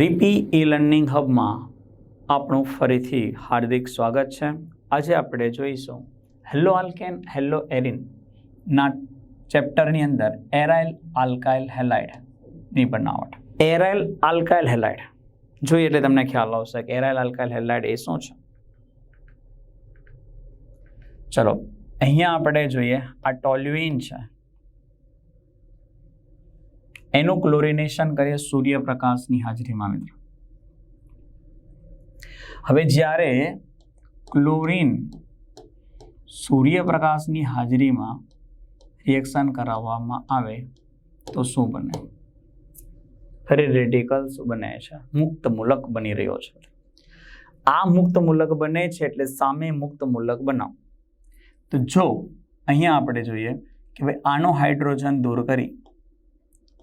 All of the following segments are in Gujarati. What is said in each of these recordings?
રીપી ઈ લર્નિંગ હબમાં આપણું ફરીથી હાર્દિક સ્વાગત છે. આજે આપણે જોઈશું હેલો આલ્કેન હેલો એરિન ના ચેપ્ટરની અંદર એરાઇલ આલ્કાઇલ હેલાઇડની બનાવટ. એરાઇલ આલ્કાઇલ હેલાઇડ જોઈએ એટલે તમને ખ્યાલ આવશે કે એરાઇલ આલ્કાઇલ હેલાઇડ એ શું છે? ચલો, અહીંયા આપણે જોઈએ આ ટોલ્યુઇન છે. એનું ક્લોરિનેશન કરીએ સૂર્યપ્રકાશની હાજરીમાં મિત્રો. હવે જ્યારે ક્લોરિન સૂર્યપ્રકાશની હાજરીમાં રિએક્શન કરાવવામાં આવે તો શું બને? ફરી રેડિકલ્સ બને છે? મુક્ત મૂલક બની રહ્યો છે. આ મુક્ત મૂલક બને છે એટલે સામે મુક્ત મૂલક બનાવો. તો જો અહીંયા આપણે જોઈએ કે ભાઈ આનો હાઇડ્રોજન દૂર કરી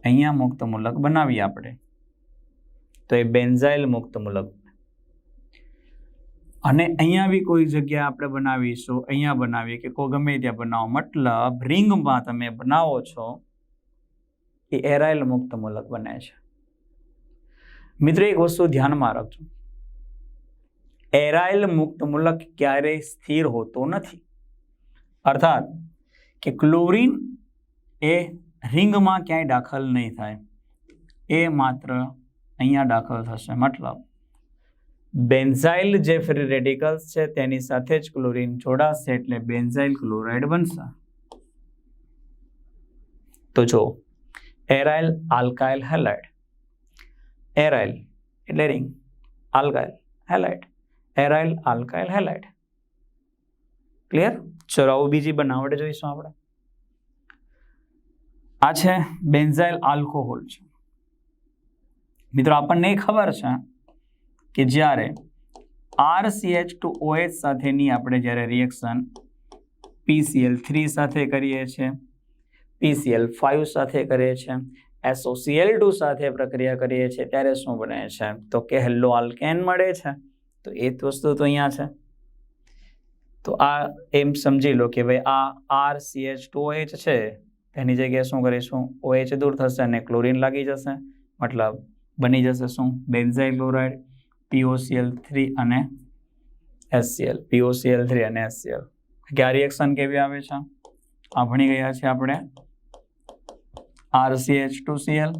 અહીંયા મુક્ત મૂલક બનાવીએ આપણે. તો એ બેન્ઝાઇલ મુક્ત મૂલક. અને અહીંયા બી કોઈ જગ્યા આપણે બનાવીશું, અહીંયા બનાવીએ કે કોઈ ગમે ત્યાં બનાવો. મતલબ રિંગમાં તમે બનાવો છો, એ એરાઇલ મુક્ત મૂલક બને છે. મિત્રો એક વસ્તુ ધ્યાનમાં રાખજો. એરાઇલ મુક્ત મૂલક ક્યારેય સ્થિર હોતો નથી. અર્થાત કે ક્લોરિન એ રિંગમાં ક્યાંય દાખલ નહીં થાય. એ માત્ર અહીંયા દાખલ થશે. મતલબ, બેન્ઝાઇલ જે ફ્રી રેડિકલ્સ છે, તેની સાથે જ ક્લોરિન જોડાશે એટલે બેન્ઝાઇલ ક્લોરાઇડ બનશે. તો જો એરાઇલ આલ્કાઇલ હેલાઇડ. એરાઇલ એટલે ring. Alkyl halide. Aryl alkyl halide. Clear? ચલો, આવું બીજી બનાવટ જોઈશું આપણે. આ છે બેન્ઝાઇલ આલ્કોહોલ છે. મિત્રો, આપણને ખબર છે કે જ્યારે આર સીએચ ટુ ઓએચ સાથેની આપણે જ્યારે રિએક્શન પીસીએલ થ્રી સાથે કરીએ છીએ પીસીએલ ફાઇવ સાથે કરીએ છીએ એસઓસીએલ ટુ સાથે પ્રક્રિયા કરીએ છીએ ત્યારે શું બને છે? તો કે હેલ્લો આલ્કેન મળે છે. તો એ જ વસ્તુ તો અહીંયા છે. તો આ એમ સમજી લો કે ભાઈ આ આર સીએચ ટુ ઓએચ છે તેની જગ્યાએ શું કરીશું? ઓએચ દૂર થશે અને ક્લોરિન લાગી જશે. મતલબ બની જશે શું? બેન્ઝાઇલ ક્લોરાઇડ પીઓસીએલ થ્રી અને એસસીએલ પીઓસીએલ થ્રી અને એસસીએલ કે આ રિએક્શન કેવી આવે છે? આ ભણી ગયા છે આપણે. આરસીએચ ટુ સીએલ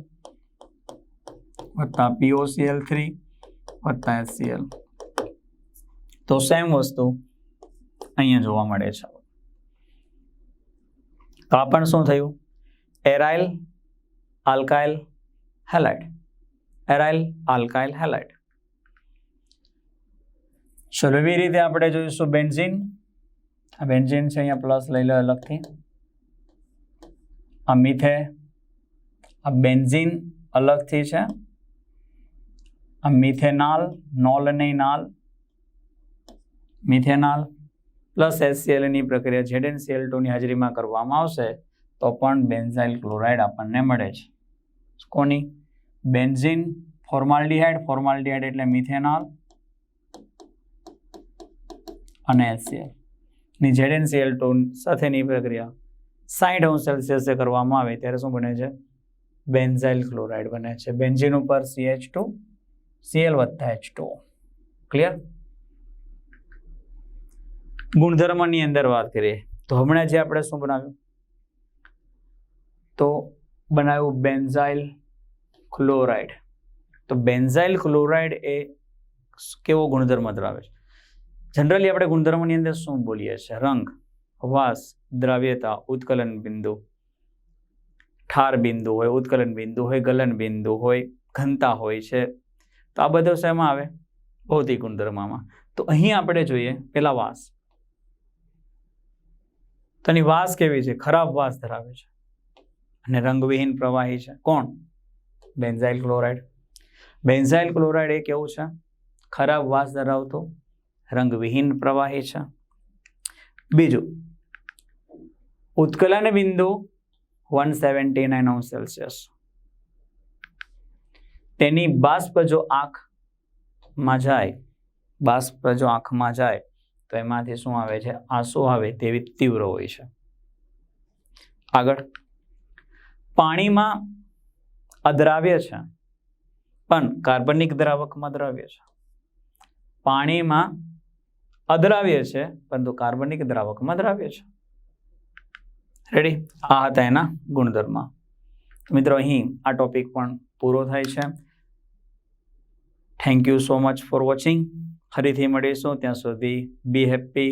વત્તા પીઓસીએલ થ્રી વત્તા એસસીએલ તો સેમ વસ્તુ અહીંયા જોવા મળે છે. તો આ પણ શું થયું? Aryl alkyl halide. Aryl alkyl halide. ચલો એવી રીતે આપણે જોઈશું બેન્ઝીન. આ બેન્ઝીન છે અહીંયા પ્લસ લઈ લો અલગથી. આ મિથે. આ બેન્ઝીન અલગથી છે. આ મિથેનાલ નોલ નહીં નાલ મિથેનાલ. પ્લસ એસસીએલની પ્રક્રિયા ઝેડએનસીએલ ટુની હાજરીમાં કરવામાં આવશે, તો પણ બેન્ઝાઇલ ક્લોરાઇડ આપણને મળે છે. કોની? બેન્ઝીન ફોર્માલ્ડિહાઇડ ફોર્માલ્ડિહાઇડ એટલે મિથેનોલ અને એસસીએલની ઝેડએનસીએલ ટુ સાથેની પ્રક્રિયા સાઠ અંશ સેલ્સિયસે કરવામાં આવે, ત્યારે શું બને છે? બેન્ઝાઇલ ક્લોરાઇડ બને છે. બેન્ઝીન ઉપર CH two CL C H two clear ગુણધર્મની અંદર વાત કરીએ, તો હમણાં જે આપણે શું બનાવ્યું? તો બનાવ્યું બેન્ઝાઇલ ક્લોરાઇડ. તો બેન્ઝાઇલ ક્લોરાઇડ એ કેવો ગુણધર્મ ધરાવે છે? જનરલી આપણે ગુણધર્મની અંદર શું બોલીએ છીએ? રંગ, વાસ, દ્રાવ્યતા, ઉત્કલન બિંદુ, ઠાર બિંદુ હોય, ઉત્કલન બિંદુ હોય, ગલન બિંદુ હોય, ઘનતા હોય છે. તો આ બધો શેમાં આવે? ભૌતિક ગુણધર્મમાં. તો અહીં આપણે જોઈએ, પેલા વાસ. તો એની વાસ કેવી છે? ખરાબ વાસ ધરાવે છે. અને રંગવિહીન પ્રવાહી છે. કોણ? Benzyl chloride. બેન્ઝાઇલ ક્લોરાઇડ એ કેવું છે? ખરાબ વાસ ધરાવતો, રંગવિહીન પ્રવાહી છે. બીજું, ઉત્કલન બિંદુ વન સેવન્ટી નાઇન અંશ સેલ્સિયસ. તેની બાષ્પ જો આંખમાં જાય, બાષ્પ જો આંખમાં જાય તો એમાંથી શું આવે છે? આંસુ આવે તેવી તીવ્ર હોય છે. આગળ. પાણીમાં અદ્રાવ્ય છે, પણ કાર્બનિક દ્રાવકમાં દ્રાવ્ય છે. પાણીમાં અદ્રાવ્ય છે, પરંતુ કાર્બનિક દ્રાવકમાં દ્રાવ્ય છે. રેડી આ હતા એના ગુણધર્મ. મિત્રો, અહીં આ ટોપિક પણ પૂરો થાય છે. Thank you so much for watching ફરીથી મળીશું. ત્યાં સુધી બી હેપી